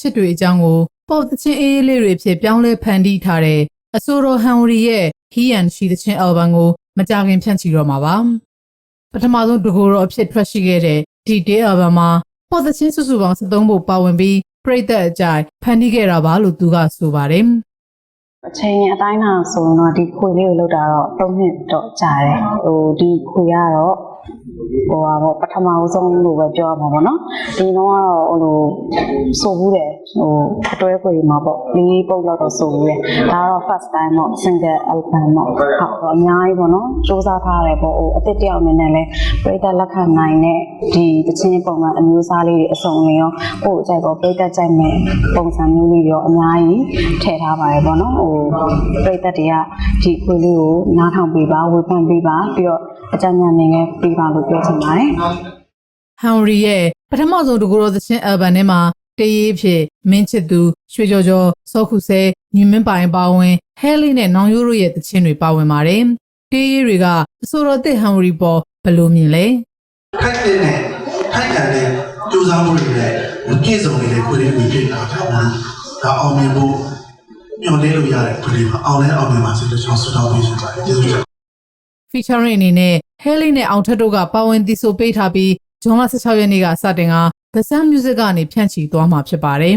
ချစ်တွေအကြောင်းကိုပေါ့သချင်းအေးအေးလေးတွေဖြစ်ပြောင်းလဲဖန်တီးထားတဲ့အဆိုတော်ဟန်ဝရီရဲ့ He and She သချင်း album ကိုမကြခင်ဖြန့်ချီတော့မှာပါပထမဆုံးတကူတော့အဖြစ်ထွက်ရှိခဲ့တဲ့ဒီ day album မှာပေါ့သချင်းစုစုပေါင်း73ပုဒ်ပါဝင်ပြီးပြိသက်အကြိုက်ဖန်တီးခဲ့တာပါလို့သူကဆိုပါတယ်အချိန်အတိုင်းတာဆိုရင်တော့ဒီခွေလေးကိုလောက်တာတော့၃နှစ်တော့ကြာတယ်ဟိုဒီခွေကတော့ ဟိုဟာပေါ့ပထမဦးဆုံးလို့ပဲပြောရမှာပေါ့နော်ဒီတော့ကတော့ဟိုလိုဆိုဘူးတယ်ဟိုအတွဲခွေမှာပေါ့လေးပုတ်လောက်တော့ဆိုဘူးတယ်ဒါကတော့ first time ပေါ့ single album ပေါ့ဟုတ်တော့အများကြီးပေါ့နော်စူးစမ်းထားရတယ်ပေါ့ဟိုအစ်စ်တယောက်အနေနဲ့လည်းပြိတ္တလက်ခံနိုင်တဲ့ဒီတချင်းပုံစံအမျိုးအစားလေးတွေအစုံလေးရောဟိုကြိုက်ပေါ့ပြိတ္တကြိုက်မဲ့ပုံစံမျိုးလေးတွေရောအများကြီးထည့်ထားပါတယ်ပေါ့နော်ဟိုပြိတ္တတွေကဒီခွေလေးကိုနားထောင်ပေးပါဝေဖန်ပေးပါပြီးတော့ အကြံဉာဏ်တွေလည်းပေးပါလို့ပြောချင်ပါတယ်ဟန်ရီရဲ့ပထမဆုံးတကူတော်သချင်း album ထဲမှာတရေးအဖြစ်မင်းချစ်သူရွှေကျော်ကျော်စောခုဆဲညီမင်းပိုင်ပါဝင်ဟဲလီနဲ့နောင်ရိုးတို့ရဲ့သချင်းတွေပါဝင်ပါတယ်တရေးတွေကအဆိုတော်တဲ့ဟန်ရီပေါ်ဘယ်လိုမြင်လဲထိုက်တဲ့နဲ့ထိုက်ကန်တဲ့ကြိုးစားမှုတွေနဲ့မပြည့်စုံနေတဲ့ခွေလေးတွေဖြစ်တာကြောင့်ဒါအောင်မြင်ဖို့ညှော်လင်းလို့ရတဲ့ခွေလေးပါအောင်လဲအောင်မြင်ပါစေလို့ကျွန်တော်ဆုတောင်းပေးချင်ပါတယ်ကျေးဇူးတင် featuring အနေနဲ့ Haley နဲ့အောင်ထက်တို့ကပါဝင်သီဆိုပေးထားပြီးဇွန်လ16ရက်နေ့ကစတင်က The Sun Music ကနေဖြန့်ချီသွားမှာဖြစ်ပါတယ်